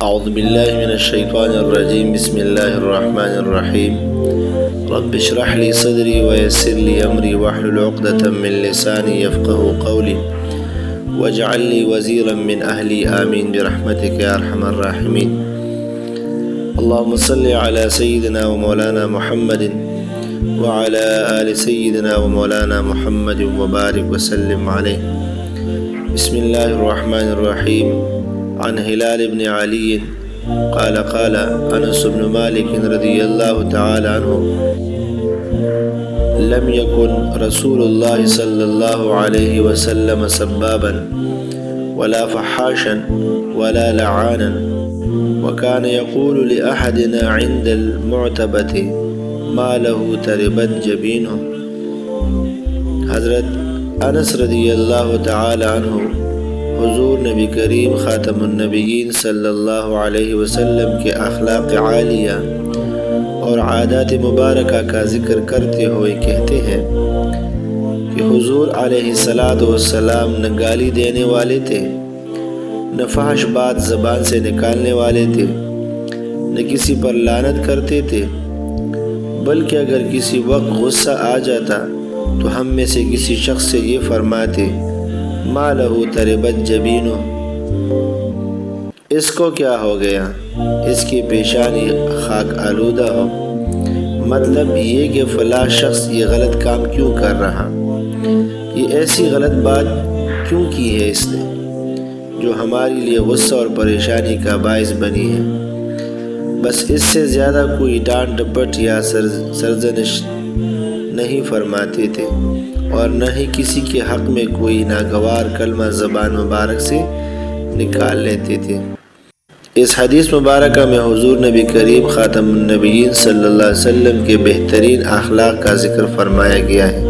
أعوذ بالله من الشيطان الرجيم. بسم الله الرحمن الرحيم. رب اشرح لي صدري ويسر لي أمري واحلل عقدة من لساني يفقه قولي. واجعل لي وزيرا من أهلي. آمين. برحمتك يا أرحم الراحمين. اللهم صل على سيدنا ومولانا محمد وعلى آل سيدنا ومولانا محمد وبارك وسلم عليه. بسم الله الرحمن الرحيم. عن هلال بن علي قال قال أنس بن مالك رضي الله تعالى عنه لم يكن رسول الله صلى الله عليه وسلم سبابا ولا فحاشا ولا لعانا وكان يقول لأحدنا عند المعتبة ما له تربت جبينه. حضرت أنس رضی اللہ تعالی عنہ حضور نبی کریم خاتم النبیین صلی اللہ علیہ وسلم کے اخلاق عالیہ اور عادات مبارکہ کا ذکر کرتے ہوئے کہتے ہیں کہ حضور علیہ السلاۃ والسلام نہ گالی دینے والے تھے، نہ فحش بات زبان سے نکالنے والے تھے، نہ کسی پر لانت کرتے تھے، بلکہ اگر کسی وقت غصہ آ جاتا تو ہم میں سے کسی شخص سے یہ فرماتے ما لہو تربت جبینو اس کو کیا ہو گیا؟ اس کی پیشانی خاک آلودہ ہو۔ مطلب یہ کہ فلاں شخص یہ غلط کام کیوں کر رہا؟ یہ ایسی غلط بات کیوں کی ہے اس نے؟ جو ہمارے لیے غصہ اور پریشانی کا باعث بنی ہے۔ بس اس سے زیادہ کوئی ڈانٹ، ڈپٹ یا سرزنش نہیں فرماتے تھے اور نہ ہی کسی کے حق میں کوئی ناگوار کلمہ زبان مبارک سے نکال لیتے تھے۔ اس حدیث مبارکہ میں حضور نبی کریم خاتم النبیین صلی اللہ علیہ وسلم کے بہترین اخلاق کا ذکر فرمایا گیا ہے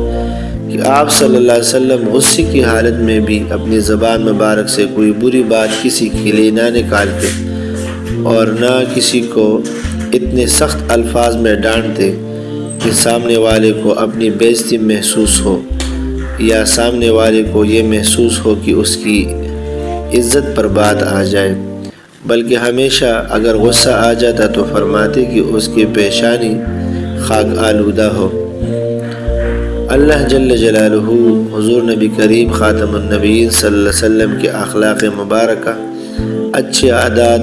کہ آپ صلی اللہ علیہ وسلم غصے کی حالت میں بھی اپنی زبان مبارک سے کوئی بری بات کسی کے لیے نہ نکالتے اور نہ کسی کو اتنے سخت الفاظ میں ڈانٹتے کہ سامنے والے کو اپنی بیزتی محسوس ہو یا سامنے والے کو یہ محسوس ہو کہ اس کی عزت پر بات آ جائے۔ بلکہ ہمیشہ اگر غصہ آ جاتا تو فرماتے کہ اس کی پیشانی خاک آلودہ ہو۔ اللہ جل جلالہ، حضور نبی کریم، خاتم النبیین صلی اللہ علیہ وسلم کے اخلاق مبارکہ، اچھے عادات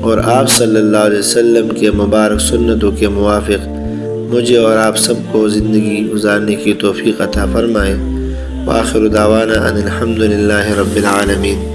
اور آپ صلی اللہ علیہ وسلم کے مبارک سنتوں کے موافق مجھے اور آپ سب کو زندگی گزارنے کی توفیق عطا فرمائے۔ وآخر دعوانا ان الحمد للہ رب العالمین۔